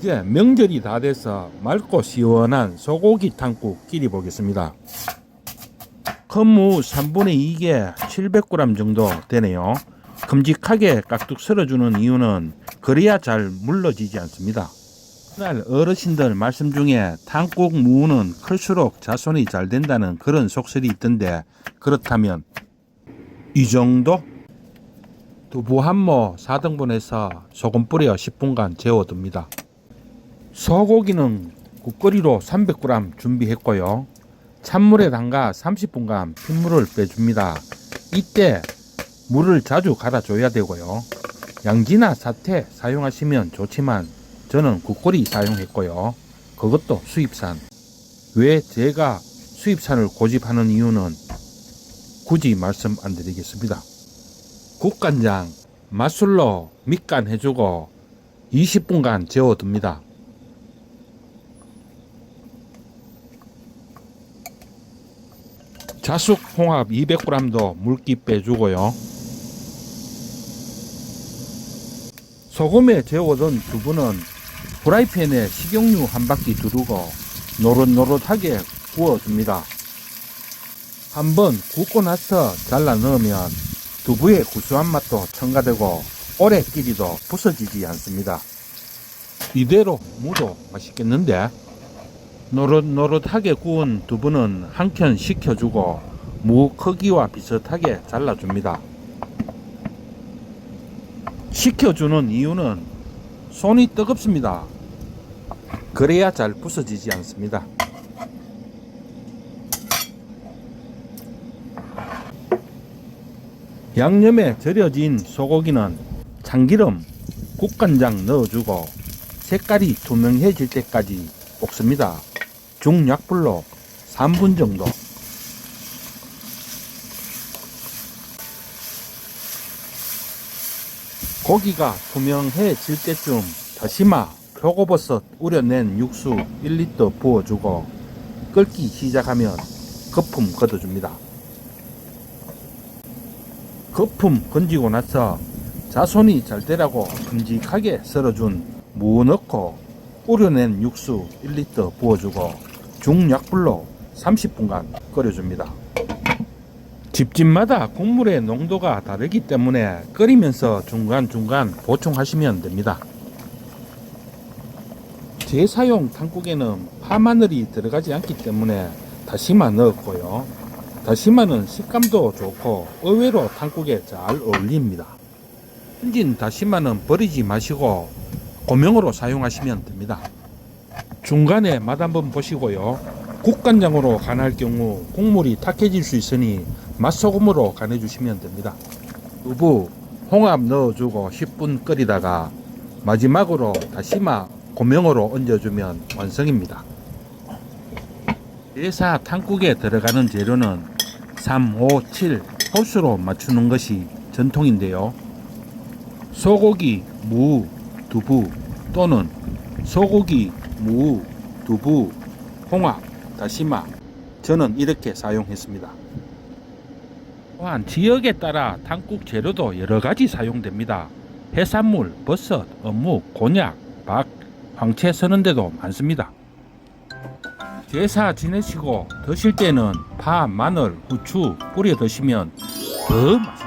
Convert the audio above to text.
이제 명절이 다 돼서 맑고 시원한 소고기 탕국 끼리 보겠습니다. 큰무 3분의 2개 700g 정도 되네요. 큼직하게 깍둑 썰어주는 이유는 그래야 잘 물러지지 않습니다. 옛날 어르신들 말씀 중에 탕국 무는 클수록 자손이 잘 된다는 그런 속설이 있던데 그렇다면 이 정도? 두부 한모 4등분해서 소금 뿌려 10분간 재워둡니다. 소고기는 국거리로 300g 준비했고요. 찬물에 담가 30분간 핏물을 빼줍니다. 이때 물을 자주 갈아줘야 되고요. 양지나 사태 사용하시면 좋지만 저는 국거리 사용했고요. 그것도 수입산. 왜 제가 수입산을 고집하는 이유는 굳이 말씀 안 드리겠습니다. 국간장, 맛술로 밑간 해주고 20분간 재워둡니다. 자숙 홍합 200g도 물기 빼주고요. 소금에 재워둔 두부는 프라이팬에 식용유 한 바퀴 두르고 노릇노릇하게 구워줍니다. 한번 굽고 나서 잘라 넣으면 두부의 구수한 맛도 첨가되고 오래 끼리도 부서지지 않습니다. 이대로 무도 맛있겠는데? 노릇노릇하게 구운 두부는 한 켠 식혀주고 무 크기와 비슷하게 잘라줍니다. 식혀주는 이유는 손이 뜨겁습니다. 그래야 잘 부서지지 않습니다. 양념에 절여진 소고기는 참기름, 국간장 넣어주고 색깔이 투명해질 때까지 볶습니다. 중약불로 3분 정도. 고기가 투명해질 때쯤 다시마, 표고버섯 우려낸 육수 1리터 부어주고 끓기 시작하면 거품 걷어줍니다. 거품 건지고 나서 자손이 잘 되라고 큼직하게 썰어준 무 넣고 우려낸 육수 1리터 부어주고 중약불로 30분간 끓여줍니다. 집집마다 국물의 농도가 다르기 때문에 끓이면서 중간중간 보충하시면 됩니다. 재사용 탕국에는 파마늘이 들어가지 않기 때문에 다시마 넣었고요. 다시마는 식감도 좋고 의외로 탕국에 잘 어울립니다. 현진 다시마는 버리지 마시고 고명으로 사용하시면 됩니다. 중간에 맛 한번 보시고요. 국간장으로 간할 경우 국물이 탁해질 수 있으니 맛소금으로 간해주시면 됩니다. 두부, 홍합 넣어주고 10분 끓이다가 마지막으로 다시마 고명으로 얹어주면 완성입니다. 예사 탕국에 들어가는 재료는 3, 5, 7 호수로 맞추는 것이 전통인데요. 소고기, 무, 두부 또는 소고기, 무, 두부, 홍합, 다시마 저는 이렇게 사용했습니다. 또한 지역에 따라 탕국 재료도 여러 가지 사용됩니다. 해산물, 버섯, 어묵, 곤약, 박, 황채 쓰는 데도 많습니다. 제사 지내시고 드실 때는 파, 마늘, 후추 뿌려 드시면 더 맛있습니다.